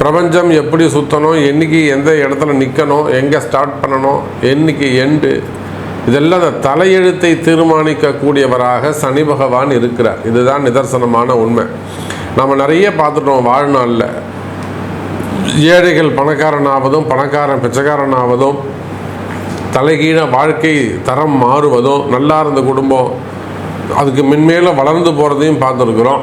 பிரபஞ்சம் எப்படி சுற்றணும் என்னைக்கு எந்த இடத்துல நிற்கணும் எங்கே ஸ்டார்ட் பண்ணணும் என்னைக்கு எண்டு இதெல்லாம் அந்த தலையெழுத்தை தீர்மானிக்கக்கூடியவராக சனி பகவான் இருக்கிறார். இதுதான் நிதர்சனமான உண்மை. நம்ம நிறைய பார்த்துட்டோம் வாழ்நாளில். ஏழைகள் பணக்காரனாவதும் பணக்காரன் பிச்சைக்காரனாவதும் தலைகீழ வாழ்க்கை தரம் மாறுவதும் நல்லா இருந்த குடும்பம் அதுக்கு மென்மேலும் வளர்ந்து போகிறதையும் பார்த்துருக்குறோம்.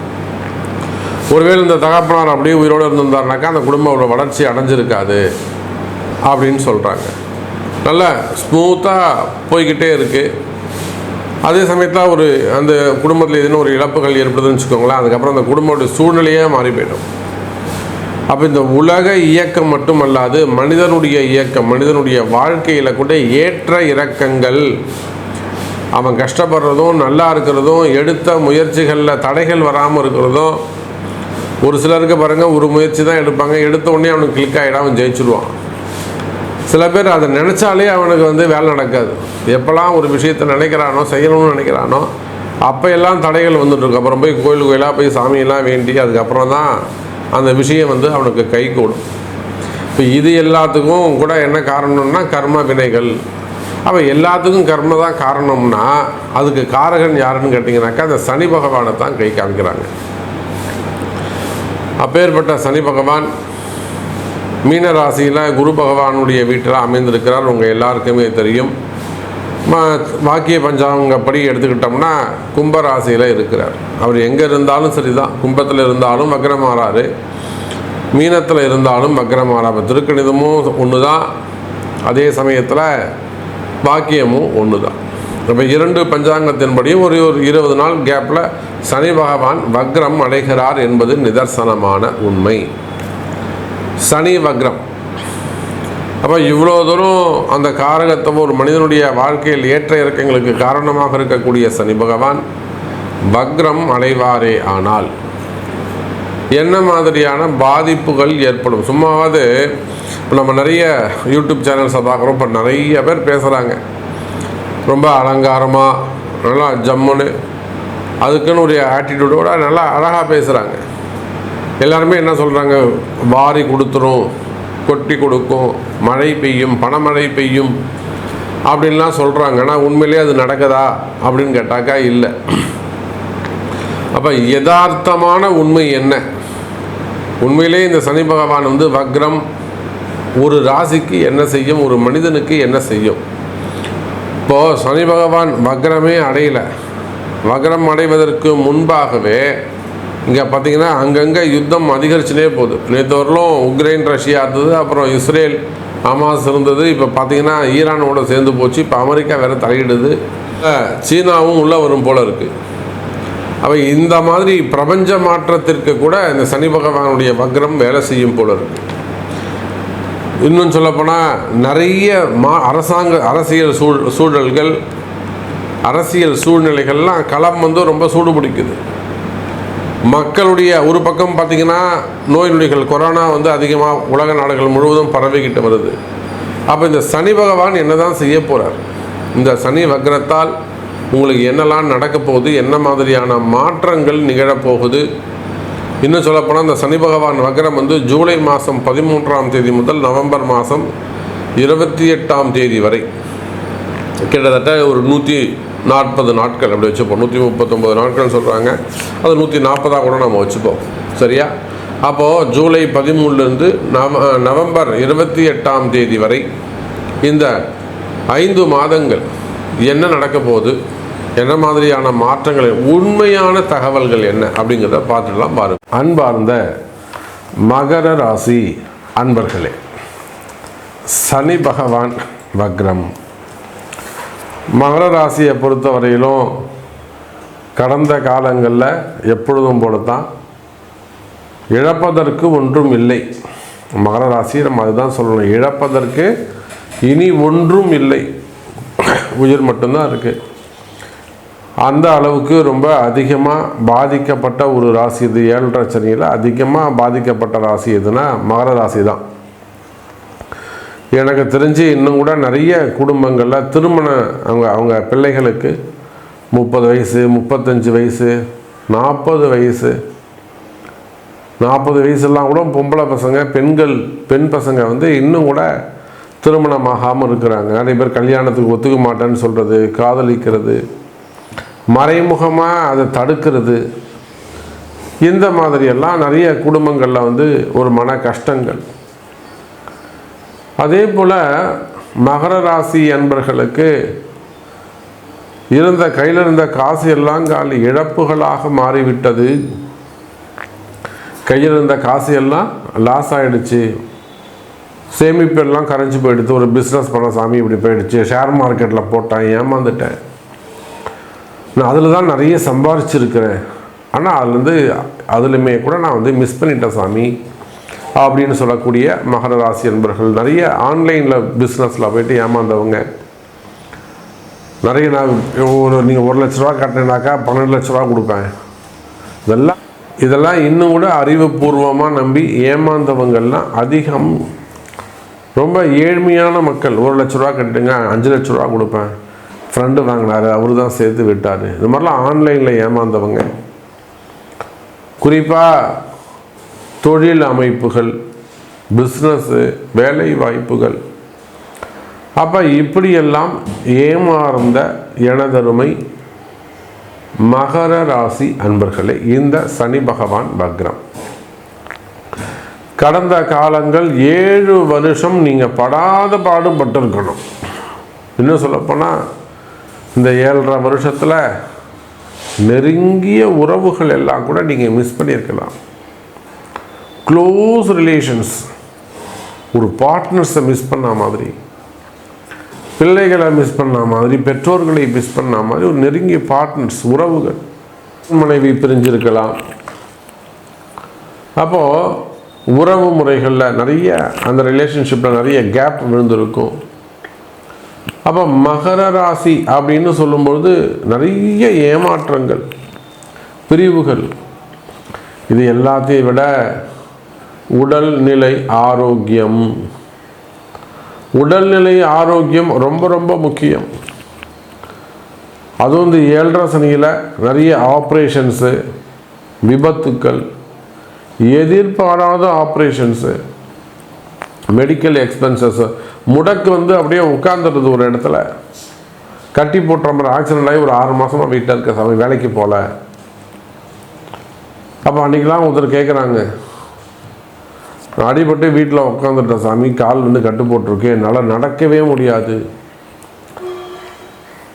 ஒருவேளை இந்த தகப்பனார் அப்படியே உயிரோடு இருந்திருந்தாருனாக்கா அந்த குடும்பம் அவ்வளோ வளர்ச்சி அடைஞ்சிருக்காது அப்படின்னு சொல்கிறாங்க நல்லா ஸ்மூத்தாக போய்கிட்டே இருக்குது அதே சமயத்தில் ஒரு அந்த குடும்பத்தில் எதுனா ஒரு இழப்புகள் ஏற்படுதுன்னு வச்சுக்கோங்களேன் அதுக்கப்புறம் அந்த குடும்பத்துடைய சூழ்நிலையே மாறி போயிடும். அப்போ இந்த உலக இயக்கம் மட்டுமல்லாது மனிதனுடைய இயக்கம் மனிதனுடைய வாழ்க்கையில் கூட ஏற்ற இறக்கங்கள் அவன் கஷ்டப்படுறதும் நல்லா இருக்கிறதும் எடுத்த முயற்சிகளில் தடைகள் வராமல் இருக்கிறதும் ஒரு சிலருக்கு பாருங்கள் ஒரு முயற்சி தான் எடுப்பாங்க. எடுத்த உடனே அவனுக்கு கிளிக் ஆகிடும் அவன் ஜெயிச்சிடுவான் சில பேர் அதை நினச்சாலே அவனுக்கு வந்து வேலை நடக்காது. எப்போல்லாம் ஒரு விஷயத்தை நினைக்கிறானோ செய்யணும்னு நினைக்கிறானோ அப்போ எல்லாம் தடைகள் வந்துட்டுருக்கு அப்புறம் போய் கோயில் கோயிலாக போய் சாமியெல்லாம் வேண்டி அதுக்கப்புறம் தான் அந்த விஷயம் வந்து அவனுக்கு கை கூடும். இப்போ இது எல்லாத்துக்கும் கூட என்ன காரணம்னா கர்ம வினைகள். அப்போ எல்லாத்துக்கும் கர்ம தான் காரணம்னா அதுக்கு காரகன் யாருன்னு கேட்டிங்கனாக்கா அந்த சனி பகவானை தான் கை காமிக்கிறாங்க. அப்பேற்பட்ட சனி பகவான் மீன ராசியில் குரு பகவானுடைய வீட்டில் அமைந்திருக்கிறார். உங்கள் எல்லாருக்குமே தெரியும். வாக்கிய பஞ்சாங்கப்படி எடுத்துக்கிட்டோம்னா கும்ப ராசியில் இருக்கிறார். அவர் எங்கே இருந்தாலும் சரி தான் கும்பத்தில் இருந்தாலும் வக்ரமாறாரு. மீனத்தில் இருந்தாலும் வக்ரமாறா இப்போ திருக்கணிதமும் ஒன்று தான் அதே சமயத்தில் வாக்கியமும் ஒன்று தான் இப்போ இரண்டு பஞ்சாங்கத்தின்படியும் ஒரு ஒரு இருபது நாள் கேப்பில் சனி பகவான் வக்ரம் அடைகிறார் என்பது நிதர்சனமான உண்மை. சனி வக்ரம். அப்போ இவ்வளோ தூரம் அந்த காரகத்தை ஒரு மனிதனுடைய வாழ்க்கையில் ஏற்ற இறக்கங்களுக்கு காரணமாக இருக்கக்கூடிய சனி பகவான் வக்ரம் அடைவாரே ஆனால் என்ன மாதிரியான பாதிப்புகள் ஏற்படும்? சும்மாவது நம்ம நிறைய யூடியூப் சேனல்ஸை பார்க்குறோம். இப்போ நிறைய பேர் பேசுகிறாங்க ரொம்ப அலங்காரமாக நல்லா ஜம்முன்னு அதுக்குன்னு ஒரு ஆட்டிடியூடோட நல்லா அழகாக பேசுகிறாங்க எல்லாருமே என்ன சொல்கிறாங்க வாரி கொடுத்துரும் கொட்டி கொடுக்கும் மழை பெய்யும் பணமழை பெய்யும் அப்படின்லாம் சொல்கிறாங்க ஆனால் உண்மையிலேயே அது நடக்குதா அப்படின்னு கேட்டாக்கா இல்லை. அப்போ யதார்த்தமான உண்மை என்ன? உண்மையிலே இந்த சனி பகவான் வந்து வக்ரம் ஒரு ராசிக்கு என்ன செய்யும் ஒரு மனிதனுக்கு என்ன செய்யும்? இப்போது சனி பகவான் வக்ரமே அடையலை. வக்ரம் அடைவதற்கு முன்பாகவே இங்கே பார்த்தீங்கன்னா அங்கங்கே யுத்தம் அதிகரிச்சுனே போகுது. நேற்று வரலும் உக்ரைன் ரஷ்யா இருந்தது அப்புறம் இஸ்ரேல் ஹமாஸ் இருந்தது. இப்போ பார்த்தீங்கன்னா ஈரானோட சேர்ந்து போச்சு. இப்போ அமெரிக்கா வேற தலையிடுது. சீனாவும் உள்ளே வரும் போல் இருக்குது அப்போ இந்த மாதிரி பிரபஞ்ச மாற்றத்திற்கு கூட இந்த சனி பகவானுடைய வக்ரம் வேலை செய்யும் போல இருக்குது இன்னும் சொல்லப்போனால் நிறைய மா அரசாங்க அரசியல் சூழ் சூழல்கள் அரசியல் சூழ்நிலைகள்லாம் களம் வந்து ரொம்ப சூடு பிடிக்குது. மக்களுடைய ஒரு பக்கம் பார்த்தீங்கன்னா நோய் நொடிகள் கொரோனா வந்து அதிகமாக உலக நாடுகள் முழுவதும் பரவிக்கிட்டு வருது. அப்போ இந்த சனி பகவான் என்னதான் செய்ய போகிறார் இந்த சனி வக்ரத்தால் உங்களுக்கு என்னெல்லாம் நடக்க போகுது? என்ன மாதிரியான மாற்றங்கள் நிகழப்போகுது இன்னும் சொல்லப்போனால் இந்த சனி பகவான் வக்ரம் வந்து ஜூலை மாதம் பதிமூன்றாம் தேதி முதல் நவம்பர் மாதம் இருபத்தி எட்டாம் தேதி வரை. கிட்டத்தட்ட ஒரு நூற்றி நாற்பது நாட்கள் அப்படி வச்சுப்போம். நூற்றி முப்பத்தொம்பது நாட்கள் சொல்கிறாங்க அது நூற்றி நாற்பதாக கூட நம்ம வச்சுப்போம். சரியா? அப்போது ஜூலை பதிமூணுலேருந்து நவ நவம்பர் இருபத்தி எட்டாம் தேதி வரை இந்த ஐந்து மாதங்கள் என்ன நடக்க போகுது? என்ன மாதிரியான மாற்றங்கள் உண்மையான தகவல்கள் என்ன அப்படிங்கிறத பார்த்துடலாம் பாருங்கள் அன்பார்ந்த மகர ராசி அன்பர்களே சனி பகவான் வக்ரம். மகர ராசியை பொறுத்தவரையிலும் கடந்த காலங்களில் எப்பொழுதும் போல தான் இழப்பதற்கு ஒன்றும் இல்லை. மகர ராசி நம்ம அதுதான் சொல்லணும். இழப்பதற்கு இனி ஒன்றும் இல்லை. உயிர் மட்டும்தான் இருக்குது அந்த அளவுக்கு ரொம்ப அதிகமாக பாதிக்கப்பட்ட ஒரு ராசி இது. ஏழரை சனியில் அதிகமாக பாதிக்கப்பட்ட ராசி எதுனா மகர ராசி தான். எனக்கு தெரிஞ்சு இன்னும் கூட நிறைய குடும்பங்களில் திருமண அவங்க அவங்க பிள்ளைகளுக்கு முப்பது வயசு முப்பத்தஞ்சு வயசு நாற்பது வயசு. நாற்பது வயசுலாம் கூட பொம்பளை பசங்க பெண்கள் பெண் பசங்க வந்து இன்னும் கூட திருமணமாகாமல் இருக்கிறாங்க. நிறைய பேர் கல்யாணத்துக்கு ஒத்துக்க மாட்டேன்னு சொல்கிறது காதலிக்கிறது. மறைமுகமாக அதை தடுக்கிறது. இந்த மாதிரியெல்லாம் நிறைய குடும்பங்களில் வந்து ஒரு மன கஷ்டங்கள். அதே போல் மகர ராசி அன்பர்களுக்கு இருந்த கையில் இருந்த காசு எல்லாம் காலி இழப்புகளாக மாறிவிட்டது. கையில் இருந்த காசு எல்லாம் லாஸ் ஆகிடுச்சு சேமிப்பு எல்லாம் கரைஞ்சி போயிடுச்சு ஒரு பிஸ்னஸ் பண்ண சாமி இப்படி போயிடுச்சு. ஷேர் மார்க்கெட்டில் போட்டேன் ஏமாந்துட்டேன். நான் அதில் தான் நிறைய சம்பாரிச்சிருக்கிறேன். ஆனால் அதுலேருந்து அதுலேயுமே கூட நான் வந்து மிஸ் பண்ணிட்டேன் சாமி. அப்படின்னு சொல்லக்கூடிய மகர ராசி என்பர்கள் நிறைய ஆன்லைனில் பிஸ்னஸில் போயிட்டு ஏமாந்தவங்க. நிறைய நான் ஒரு நீங்கள் ஒரு லட்ச ரூபா கட்டினாக்கா பன்னெண்டு லட்ச ரூபா கொடுப்பேன். இதெல்லாம் இதெல்லாம் இன்னும் கூட அறிவுபூர்வமாக நம்பி ஏமாந்தவங்கள்லாம் அதிகம். ரொம்ப ஏழ்மையான மக்கள். ஒரு லட்ச ரூபா கட்டுங்க அஞ்சு லட்ச ரூபா கொடுப்பேன். ஃப்ரெண்டு வாங்கினாரு அவரு தான் சேர்த்து விட்டார். இது மாதிரிலாம் ஆன்லைனில் ஏமாந்தவங்க. குறிப்பாக தொழில் அமைப்புகள் பிஸ்னஸ்ஸு வேலை வாய்ப்புகள். அப்போ இப்படியெல்லாம் ஏமாறந்த எனதருமை மகர ராசி அன்பர்களே இந்த சனி பகவான் பக்ரம் கடந்த காலங்கள் ஏழு வருஷம் நீங்கள் படாத பாடுபட்டிருக்கணும். இன்னும் சொல்லப்போனால் இந்த ஏழரை வருஷத்தில் நெருங்கிய உறவுகள் எல்லாம் கூட நீங்கள் மிஸ் பண்ணியிருக்கலாம். க்ளோஸ் ரிலேஷன்ஸ் ஒரு பார்ட்னர்ஸை மிஸ் பண்ண மாதிரி பிள்ளைகளை மிஸ் பண்ண மாதிரி பெற்றோர்களை மிஸ் பண்ண மாதிரி ஒரு நெருங்கிய பார்ட்னர்ஸ் உறவுகள் மனைவி பிரிஞ்சிருக்கலாம். அப்போது உறவு முறைகளில் நிறைய அந்த ரிலேஷன்ஷிப்பில் நிறைய கேப் விழுந்திருக்கும். அப்போ மகர ராசி அப்படின்னு சொல்லும்பொழுது நிறைய ஏமாற்றங்கள் பிரிவுகள். இது எல்லாத்தையும் விட உடல்நிலை ஆரோக்கியம். உடல்நிலை ஆரோக்கியம் ரொம்ப ரொம்ப முக்கியம். அதுவும் இந்த ஏழரை சனியில் நிறைய ஆப்ரேஷன்ஸு விபத்துக்கள் எதிர்பாராத ஆப்ரேஷன்ஸு மெடிக்கல் எக்ஸ்பென்சஸ் முடக்கு வந்து அப்படியே உட்காந்துருது ஒரு இடத்துல. கட்டி போட்டுற மாதிரி ஆக்சிடென்ட் ஆகி ஒரு ஆறு மாதமாக வீட்டில் இருக்க சாமி வேலைக்கு போகல அப்போ அன்றைக்கெலாம் ஒருத்தர் கேட்குறாங்க நான் அடிபட்டு வீட்டில் உட்காந்துட்டேன் சாமி கால் வந்து கட்டு போட்டிருக்கு. என்னால் நடக்கவே முடியாது.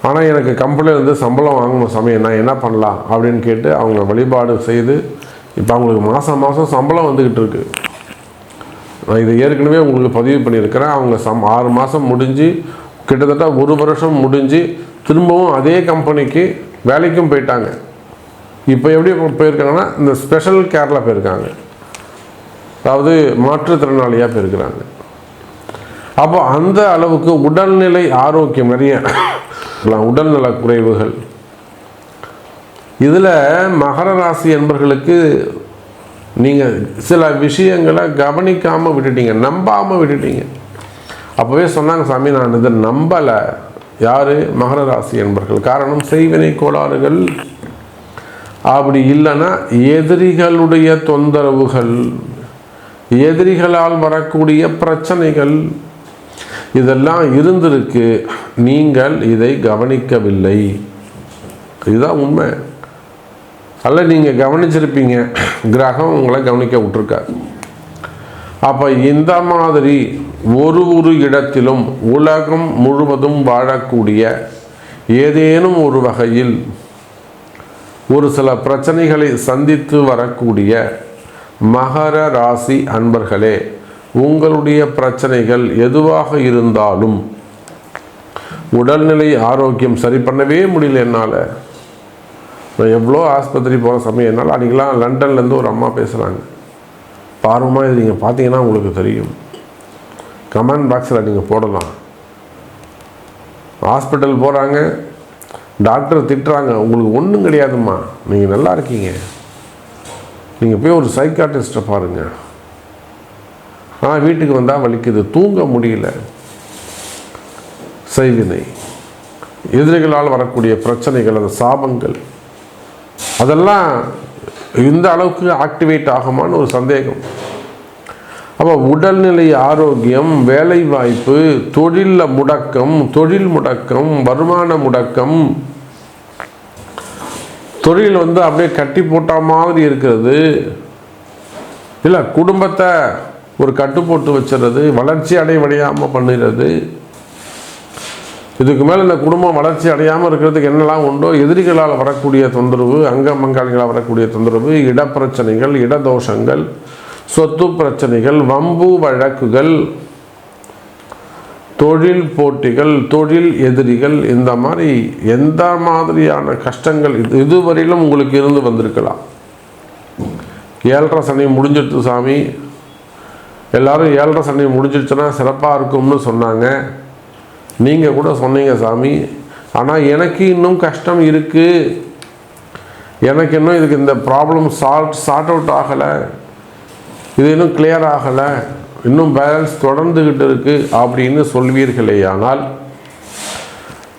ஆனால் எனக்கு கம்பெனியில் வந்து சம்பளம் வாங்கணும் சமயம் நான் என்ன பண்ணலாம் அப்படின்னு கேட்டு அவங்க வழிபாடு செய்து இப்போ அவங்களுக்கு மாதம் மாதம் சம்பளம் வந்துக்கிட்டு இருக்குது நான் இதை ஏற்கனவே உங்களுக்கு பதிவு பண்ணியிருக்கிறேன். அவங்க சம் ஆறு மாதம் முடிஞ்சு கிட்டத்தட்ட ஒரு வருஷம் முடிஞ்சு திரும்பவும் அதே கம்பெனிக்கு வேலைக்கும் போயிட்டாங்க. இப்போ எப்படி போயிருக்காங்கன்னா இந்த ஸ்பெஷல் கேரில் போயிருக்காங்க. அதாவது மாற்றுத்திறனாளியாக போயிருக்கிறாங்க. அப்போ அந்த அளவுக்கு உடல்நிலை ஆரோக்கியம் நிறைய உடல்நல குறைவுகள். இதில் மகர ராசி என்பர்களுக்கு நீங்கள் சில விஷயங்களை கவனிக்காமல் விட்டுட்டீங்க நம்பாமல் விட்டுட்டீங்க. அப்போவே சொன்னாங்க சாமி நான் இதை நம்பலை. யார்? மகர ராசி என்பர்கள். காரணம் செய்வினை கோளாறுகள். அப்படி இல்லைன்னா எதிரிகளுடைய தொந்தரவுகள் எதிரிகளால் வரக்கூடிய பிரச்சனைகள் இதெல்லாம் இருந்திருக்கு. நீங்கள் இதை கவனிக்கவில்லை. இதுதான் உண்மை. அல்ல நீங்கள் கவனிச்சிருப்பீங்க. கிரகம் உங்களை கவனிக்க விட்டுருக்காரு அப்போ இந்த மாதிரி ஒரு ஒரு இடத்திலும் உலகம் முழுவதும் வாழக்கூடிய ஏதேனும் ஒரு வகையில் ஒரு சில பிரச்சனைகளை சந்தித்து வரக்கூடிய மகர ராசி அன்பர்களே உங்களுடைய பிரச்சனைகள் எதுவாக இருந்தாலும் உடல்நிலை ஆரோக்கியம் சரி பண்ணவே முடியல என்னால். நான் எவ்வளோ ஆஸ்பத்திரி போகிற சமயம் என்னால் அன்றைக்கெலாம் லண்டன்லேருந்து ஒரு அம்மா பேசுகிறாங்க. ஆர்வமாக இது நீங்கள் பார்த்தீங்கன்னா உங்களுக்கு தெரியும். கமெண்ட் பாக்ஸில் நீங்கள் போடலாம். ஹாஸ்பிட்டல் போகிறாங்க டாக்டர் திட்டுறாங்க உங்களுக்கு ஒன்றும் கிடையாதும்மா. நீங்கள் நல்லா இருக்கீங்க. நீங்கள் போய் ஒரு சைக்காட்டிஸ்ட்டை பாருங்கள் ஆ வீட்டுக்கு வந்தால் வலிக்குது தூங்க முடியல. செய்வினை எதிரிகளால் வரக்கூடிய பிரச்சனைகள் அந்த சாபங்கள். அதெல்லாம் இந்த அளவுக்கு ஆக்டிவேட் ஆகுமான்னு ஒரு சந்தேகம். அப்போ உடல்நிலை ஆரோக்கியம் வேலை வாய்ப்பு தொழிலில் முடக்கம் தொழில் முடக்கம் வருமான முடக்கம் தொழில் வந்து அப்படியே கட்டி போட்ட மாதிரி இருக்கிறது. இல்லை குடும்பத்தை ஒரு கட்டு போட்டு வச்சுறது வளர்ச்சி அடைய முடியாமல் பண்ணுறது இதுக்கு மேலே இந்த குடும்பம் வளர்ச்சி அடையாமல் இருக்கிறதுக்கு என்னெல்லாம் உண்டோ? எதிரிகளால் வரக்கூடிய தொந்தரவு அங்கமங்காளிகளால் வரக்கூடிய தொந்தரவு இடப்பிரச்சனைகள் இடதோஷங்கள் சொத்து பிரச்சனைகள் வம்பு வழக்குகள் தொழில் போட்டிகள் தொழில் எதிரிகள் இந்த மாதிரி எந்த மாதிரியான கஷ்டங்கள் இது இதுவரையிலும் உங்களுக்கு இருந்து வந்திருக்கலாம். ஏழரை சனி முடிஞ்சிடுச்சு சாமி. எல்லாரும் ஏழரை சனி முடிஞ்சிடுச்சுன்னா சிறப்பாக இருக்கும்னு சொன்னாங்க. நீங்கள் கூட சொன்னீங்க சாமி. ஆனால் எனக்கு இன்னும் கஷ்டம் இருக்குது எனக்கு இன்னும் இதுக்கு இந்த ப்ராப்ளம் சால்வ் சார்ட் அவுட் ஆகலை. இது இன்னும் கிளியர் ஆகலை. இன்னும் பேலன்ஸ் தொடர்ந்துக்கிட்டு இருக்குது அப்படின்னு சொல்வீர்களே ஆனால்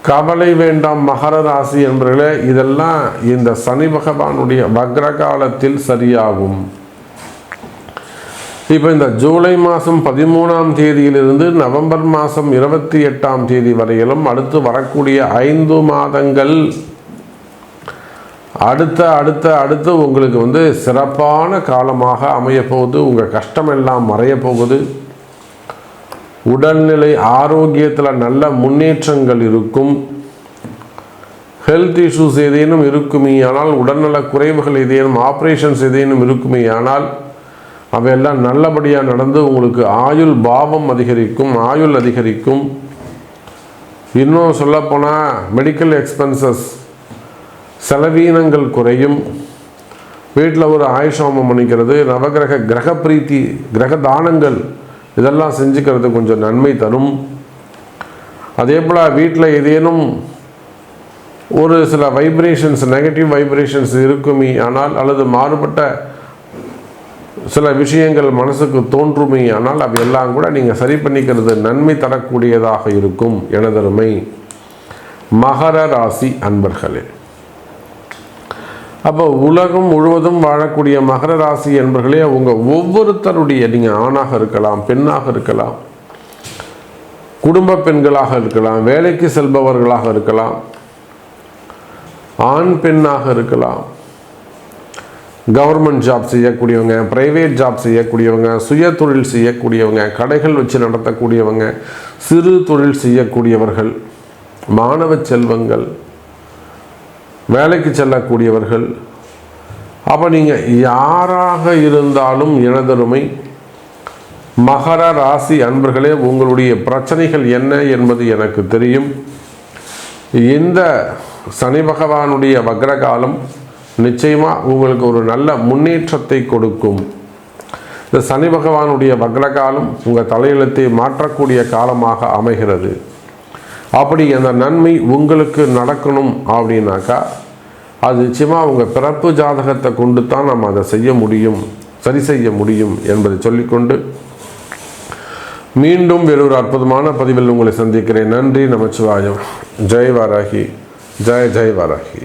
கவலை வேண்டாம் மகர ராசி என்பர்களே இதெல்லாம் இந்த சனி பகவானுடைய வக்ர காலத்தில் சரியாகும். இப்போ இந்த ஜூலை மாதம் பதிமூணாம் தேதியிலிருந்து நவம்பர் மாதம் இருபத்தி எட்டாம் தேதி வரையிலும் அடுத்து வரக்கூடிய ஐந்து மாதங்கள் அடுத்த அடுத்த அடுத்து உங்களுக்கு வந்து சிறப்பான காலமாக அமையப்போகுது. உங்கள் கஷ்டம் எல்லாம் மறையப்போகுது. உடல்நிலை ஆரோக்கியத்தில் நல்ல முன்னேற்றங்கள் இருக்கும். ஹெல்த் இஷ்யூஸ் ஏதேனும் இருக்குமே ஆனால் உடல்நல குறைவுகள் ஏதேனும் ஆப்ரேஷன்ஸ் ஏதேனும் இருக்குமே ஆனால் அவையெல்லாம் நல்லபடியாக நடந்து உங்களுக்கு ஆயுள் பாவம் அதிகரிக்கும் ஆயுள் அதிகரிக்கும். இன்னும் சொல்லப்போனால் மெடிக்கல் எக்ஸ்பென்சஸ் செலவீனங்கள் குறையும். வீட்டில் ஒரு ஆயுஷோமம் பண்ணிக்கிறது நவகிரக கிரக பிரீத்தி கிரக தானங்கள் இதெல்லாம் செஞ்சுக்கிறது கொஞ்சம் நன்மை தரும். அதே போல் வீட்டில் ஏதேனும் ஒரு சில வைப்ரேஷன்ஸ் நெகட்டிவ் வைப்ரேஷன்ஸ் இருக்குமே ஆனால் அல்லது மாறுபட்ட சில விஷயங்கள் மனசுக்கு தோன்றுமே ஆனால் அவையெல்லாம் கூட நீங்கள் சரி பண்ணிக்கிறது நன்மை தரக்கூடியதாக இருக்கும் எனதருமை மகர ராசி அன்பர்களே. அப்போ உலகம் முழுவதும் வாழக்கூடிய மகர ராசி என்பர்களே அவங்க ஒவ்வொருத்தருடைய நீங்கள் ஆணாக இருக்கலாம் பெண்ணாக இருக்கலாம் குடும்ப பெண்களாக இருக்கலாம் வேலைக்கு செல்பவர்களாக இருக்கலாம் ஆண் பெண்ணாக இருக்கலாம் கவர்மெண்ட் ஜாப் செய்யக்கூடியவங்க ப்ரைவேட் ஜாப் செய்யக்கூடியவங்க சுய தொழில் செய்யக்கூடியவங்க கடைகள் வச்சு நடத்தக்கூடியவங்க சிறு தொழில் செய்யக்கூடியவர்கள் மாணவ செல்வங்கள் வேலைக்கு செல்லக்கூடியவர்கள். அப்போ நீங்கள் யாராக இருந்தாலும் எனதருமை மகர ராசி அன்பர்களே உங்களுடைய பிரச்சனைகள் என்ன என்பது எனக்கு தெரியும். இந்த சனி பகவானுடைய வக்ரகாலம் நிச்சயமாக உங்களுக்கு ஒரு நல்ல முன்னேற்றத்தை கொடுக்கும். இந்த சனி பகவானுடைய வக்ரகாலம் உங்கள் தலையெழுத்தை மாற்றக்கூடிய காலமாக அமைகிறது. அப்படி அந்த நன்மை உங்களுக்கு நடக்கணும் அப்படின்னாக்கா அது நிச்சயமாக உங்கள் பிறப்பு ஜாதகத்தை கொண்டு தான் நம்ம அதை செய்ய முடியும் சரி செய்ய முடியும் என்பதை சொல்லிக்கொண்டு மீண்டும் வேறொரு அற்புதமான பதிவில் உங்களை சந்திக்கிறேன். நன்றி நமச்சிவாயம். ஜெய் வாராகி. ஜெய் ஜெய் வாராகி.